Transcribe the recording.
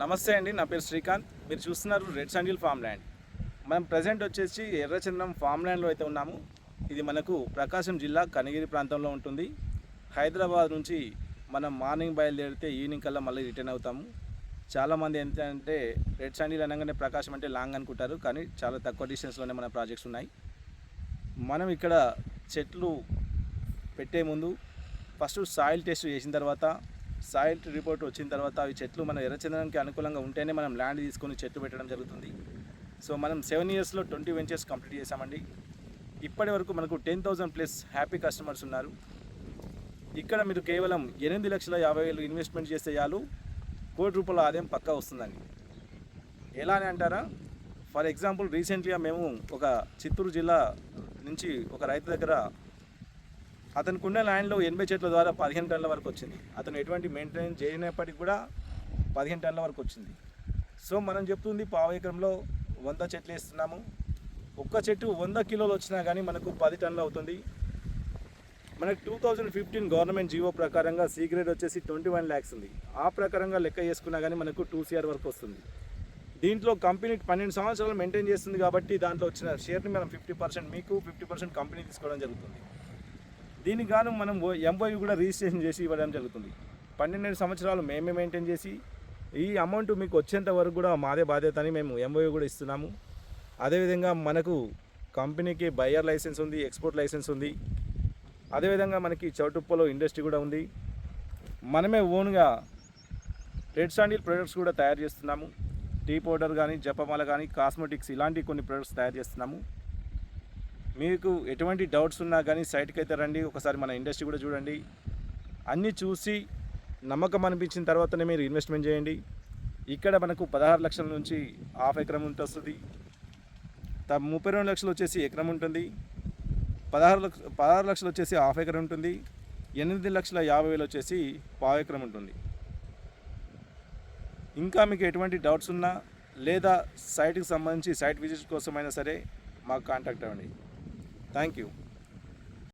నమస్తే అండి నా పేరు శ్రీకాంత్. మీరు చూస్తున్నారు రెడ్ సాండిల్ ఫామ్ ల్యాండ్ మనం ప్రజెంట్ వచ్చేసి ఎర్రచంద్రం ఫామ్ ల్యాండ్లో అయితే ఉన్నాము. ఇది మనకు ప్రకాశం జిల్లా కనగిరి ప్రాంతంలో ఉంటుంది. హైదరాబాద్ నుంచి మనం మార్నింగ్ బయలుదేరితే ఈవినింగ్ కల్లా మళ్ళీ రిటర్న్ అవుతాము. చాలామంది ఏంటంటే రెడ్ సాండిల్ అనగానే ప్రకాశం అంటే లాంగ్ అనుకుంటారు కానీ చాలా తక్కువ డిస్టెన్స్లోనే మన ప్రాజెక్ట్స్ ఉన్నాయి. మనం ఇక్కడ చెట్లు పెట్టే ముందు ఫస్ట్ సాయిల్ టెస్ట్ చేసిన తర్వాత సాయిల్ రిపోర్ట్ వచ్చిన తర్వాత అవి చెట్లు మన ఎర్రచందనానికి అనుకూలంగా ఉంటేనే మనం ల్యాండ్ తీసుకొని చెట్లు పెట్టడం జరుగుతుంది. సో మనం సెవెన్ ఇయర్స్లో ట్వంటీ వెంచర్స్ కంప్లీట్ చేసామండి ఇప్పటి వరకు మనకు ten thousand plus happy customers ఉన్నారు. ఇక్కడ మీరు కేవలం ఎనిమిది లక్షల యాభై వేలు ఇన్వెస్ట్మెంట్ చేస్తే చాలు కోటి రూపాయల ఆదాయం పక్కా వస్తుందండి. ఎలా అని అంటారా? ఫర్ ఎగ్జాంపుల్ రీసెంట్గా మేము ఒక చిత్తూరు జిల్లా నుంచి ఒక రైతు దగ్గర అతనికి ల్యాండ్లో ఎనభై చెట్ల ద్వారా పదిహేను టన్నుల వరకు వచ్చింది. అతను ఎటువంటి మెయింటెనెన్స్ చేయనప్పటికీ కూడా పదిహేను టన్నుల వరకు వచ్చింది. సో మనం చెప్తుంది పావు ఎకరంలో వంద చెట్లు వేస్తున్నాము. ఒక్క చెట్టు వంద కిలోలు వచ్చినా కానీ మనకు పది టన్నులు అవుతుంది. మనకు two thousand fifteen government GO ప్రకారంగా సి గ్రేడ్ వచ్చేసి ట్వంటీ వన్ ల్యాక్స్ ఉంది. ఆ ప్రకారంగా లెక్క చేసుకున్నా కానీ మనకు టూ సిఆర్ వరకు వస్తుంది. దీంట్లో కంపెనీ పన్నెండు సంవత్సరాలు మెయింటైన్ చేస్తుంది కాబట్టి దాంట్లో వచ్చిన షేర్ని మనం ఫిఫ్టీ పర్సెంట్ మీకు ఫిఫ్టీ పర్సెంట్ కంపెనీ తీసుకోవడం జరుగుతుంది. దీనికి గాను మనం ఎంఓయూ కూడా రిజిస్ట్రేషన్ చేసి ఇవ్వడం జరుగుతుంది. పన్నెండు సంవత్సరాలు మేమే మెయింటైన్ చేసి ఈ అమౌంట్ మీకు వచ్చేంత వరకు కూడా మాదే బాధ్యత అని మేము ఎంఓయూ కూడా ఇస్తున్నాము. అదేవిధంగా మనకు కంపెనీకి బయర్ లైసెన్స్ ఉంది ఎక్స్పోర్ట్ లైసెన్స్ ఉంది. అదేవిధంగా మనకి చౌటుప్పలో ఇండస్ట్రీ కూడా ఉంది. మనమే ఓన్గా రెడ్ శాండిల్ ప్రొడక్ట్స్ కూడా తయారు చేస్తున్నాము. టీ పౌడర్ కానీ జపమాల కానీ కాస్మెటిక్స్ ఇలాంటి కొన్ని ప్రొడక్ట్స్ తయారు చేస్తున్నాము. మీకు ఎటువంటి డౌట్స్ ఉన్నా కానీ సైట్కి అయితే రండి ఒకసారి మన ఇండస్ట్రీ కూడా చూడండి. అన్నీ చూసి నమ్మకం అనిపించిన తర్వాతనే మీరు ఇన్వెస్ట్మెంట్ చేయండి. ఇక్కడ మనకు పదహారు లక్షల నుంచి హాఫ్ ఎకరం ఉంటుంది వస్తుంది త- ముప్పై రెండు లక్షలు వచ్చేసి ఎకరం ఉంటుంది. పదహారు లక్ష పదహారు లక్షలు వచ్చేసి హాఫ్ ఎకరం ఉంటుంది. ఎనిమిది లక్షల యాభై వేలు వచ్చేసి పావు ఎకరం ఉంటుంది. ఇంకా మీకు ఎటువంటి డౌట్స్ ఉన్నా లేదా సైట్కి సంబంధించి సైట్ విజిట్ కోసమైనా సరే మాకు కాంటాక్ట్ అవ్వండి. Thank you.